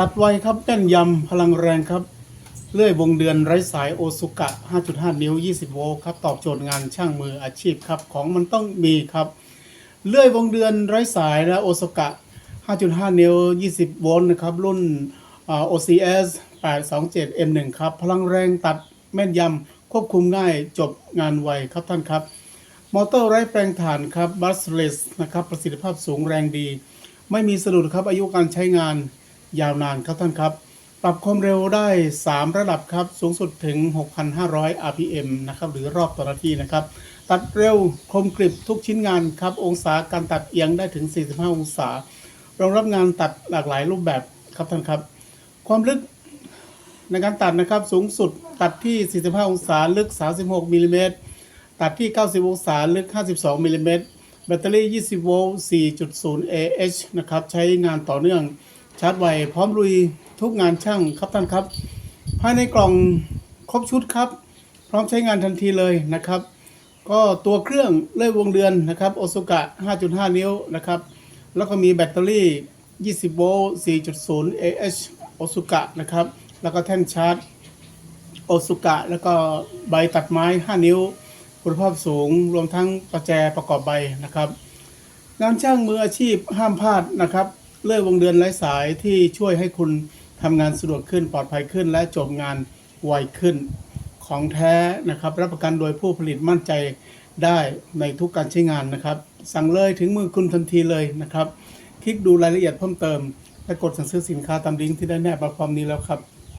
ตัดไวครับแน่นยำพลังแรงครับ เลื่อยวงเดือนไร้สายโอซุกะ 5.5 นิ้ว 20 โวลต์ครับ ตอบโจทย์งานช่างมืออาชีพครับ ของมันต้องมีครับ เลื่อยวงเดือนไร้สายและโอซุกะ 5.5 นิ้ว 20 โวลต์นะครับ รุ่นอ่า OCS 827 M1 ครับ พลังแรงตัดแม่นยำควบคุมง่ายจบงานไวครับท่านครับ มอเตอร์ไร้แปลงถ่านครับบัสเลสนะครับประสิทธิภาพสูงแรงดี ไม่มีสะดุดครับอายุการใช้งาน ยาวนานครับท่านครับ ปรับความเร็วได้ 3 ระดับครับ สูงสุดถึง 6,500 RPM นะครับ หรือรอบต่อนาทีนะครับ ตัดเร็วคมกริบทุกชิ้นงานครับ องศาการตัดเอียงได้ถึง 45 องศารองรับงานตัดหลากหลายรูปแบบครับท่านครับ ความลึกในการตัดนะครับสูงสุดตัดที่ 45 องศาลึก 36มิลลิเมตรตัดที่ 90 องศาลึก 52มิลลิเมตรแบตเตอรี่ 20 โวลต์ 4.0 AH นะครับ ใช้งานต่อเนื่อง ชาร์จไวพร้อมลุยทุกงานช่างครับท่านครับ ภายในกล่องครบชุดครับ พร้อมใช้งานทันทีเลยนะครับ ก็ตัวเครื่องเลื่อยวงเดือนนะครับโอซุกะ 5.5 นิ้วนะครับ แล้วก็มีแบตเตอรี่ 20 โวลต์ 4.0 AH โอซุกะนะครับ แล้วก็แท่นชาร์จโอซุกะ แล้วก็ใบตัดไม้ 5 นิ้ว คุณภาพสูง รวมทั้งประแจประกอบใบนะครับ งานช่างมืออาชีพห้ามพลาดนะครับ เลื่อยวงเดือนไร้สายที่ช่วยให้คุณทำงานสะดวกขึ้นปลอดภัยขึ้น และจบงานไวขึ้น ของแท้นะครับ รับประกันโดยผู้ผลิตมั่นใจได้ในทุกการใช้งานนะครับ สั่งเลยถึงมือคุณทันทีเลยนะครับ คลิกดูรายละเอียดเพิ่มเติม และกดสั่งซื้อสินค้าตามลิงก์ที่ได้แนบมาพร้อมนี้แล้วครับ